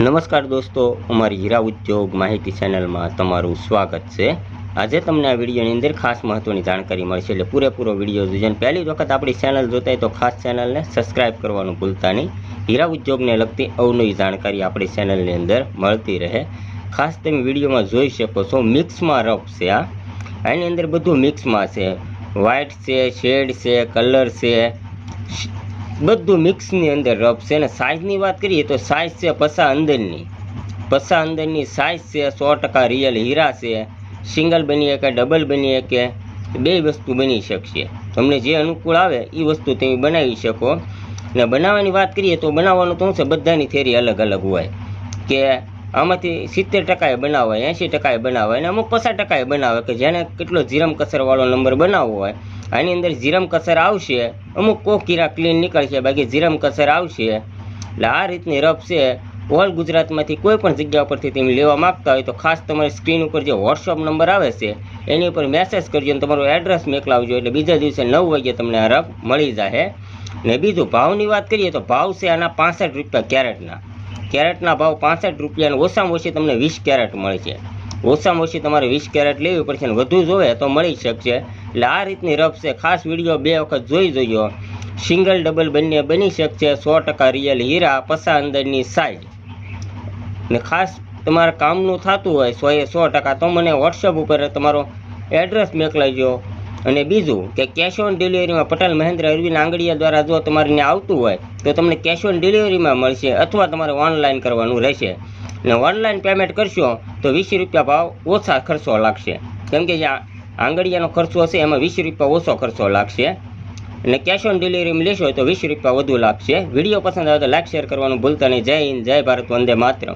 નમસ્કાર દોસ્તો, અમારી હીરા ઉદ્યોગ માહિતી ચેનલમાં તમારું સ્વાગત છે. આજે તમને આ વિડીયોની અંદર ખાસ મહત્ત્વની જાણકારી મળશે એટલે પૂરેપૂરો વીડિયો જોજો પહેલી વખત આપણી ચેનલ જોતા તો ખાસ ચેનલને સબસ્ક્રાઇબ કરવાનું ભૂલતા નહીં. હીરા ઉદ્યોગને લગતી અવનવી જાણકારી આપણી ચેનલની અંદર મળતી રહે. ખાસ તમે વિડીયોમાં જોઈ શકો છો, મિક્સમાં રફ છે આ. એની અંદર બધું મિક્સમાં છે. વ્હાઇટ છે, શેડ છે, કલર છે બધું મિક્સની અંદર રફ છે. અને સાઇઝની વાત કરીએ તો સાઇઝ છે પસા અંદરની. પસા અંદરની સાઇઝ છે, સો ટકા રિયલ હીરા છે. સિંગલ બની શકે ડબલ બની શકે બે વસ્તુ બની શકશે. તમને જે અનુકૂળ આવે એ વસ્તુ તમે બનાવી શકો. અને બનાવવાની વાત કરીએ તો બનાવવાનું તો શું છે? બધાની થેરી અલગ અલગ હોય. કે આમાંથી સિત્તેર ટકાએ બનાવે, એંશી ટકાએ બનાવે અને અમુક પચાસ ટકાએ બનાવે કે જેને કેટલો જીરમ કસરવાળો નંબર બનાવવો હોય, આની અંદર જીરમ કસર આવશે, અમુક કોક કીરા ક્લીન નીકળશે, બાકી જીરમ કસર આવશે. એટલે આ રીતની રફ છે. ઓલ ગુજરાતમાંથી કોઈ પણ જગ્યા પરથી તમે લેવા માગતા હોય તો ખાસ તમારી સ્ક્રીન ઉપર જે વોટ્સઅપ નંબર આવે છે, એની ઉપર મેસેજ કરજો અને તમારું એડ્રેસ મોકલાવજો એટલે બીજા દિવસે નવ વાગ્યે તમને આ રફ મળી જશે ને બીજું ભાવની વાત કરીએ તો ભાવ છે આના પાસઠ રૂપિયા કેરેટના. કેરેટના ભાવ પાસઠ રૂપિયા અને ઓછામાં ઓછી તમને વીસ કેરેટ મળશે ઓછામાં ઓછી તમારે વીસ કેરેટ લેવી પડશે અને વધુ જોવે તો મળી શકશે. એટલે આ રીતની રફ છે. ખાસ વીડિયો બે વખત જોઈ જોઈએ સિંગલ ડબલ બંને બની શકશે. સો ટકા રિયલ હીરા પસા અંદરની સાઈઝ. ને ખાસ તમારા કામનું થતું હોય, સો એ સો ટકા, તો મને વોટ્સઅપ ઉપર તમારો એડ્રેસ મોકલાવજો. અને બીજું કે કેશ ઓન ડિલિવરીમાં પટેલ મહેન્દ્ર અરવિંદ આંગડિયા દ્વારા જો તમારે આવતું હોય, તો તમને કેશ ઓન ડિલિવરીમાં મળશે અથવા તમારે ઓનલાઈન કરવાનું રહેશે. ને ઓનલાઈન પેમેન્ટ કરશો, તો વીસ રૂપિયા ભાવ ઓછા ખર્ચો લાગશે. કેમ કે જે આંગડિયાનો ખર્ચો હશે, એમાં વીસ રૂપિયા ઓછો ખર્ચો લાગશે. અને કેશ ઓન ડિલિવરીમાં લેશો તો વીસ રૂપિયા વધુ લાગશે. વીડિયો પસંદ આવે તો લાઈક શેર કરવાનું ભૂલતા નહીં. જય હિન્દ, જય ભારત, વંદે માતરમ.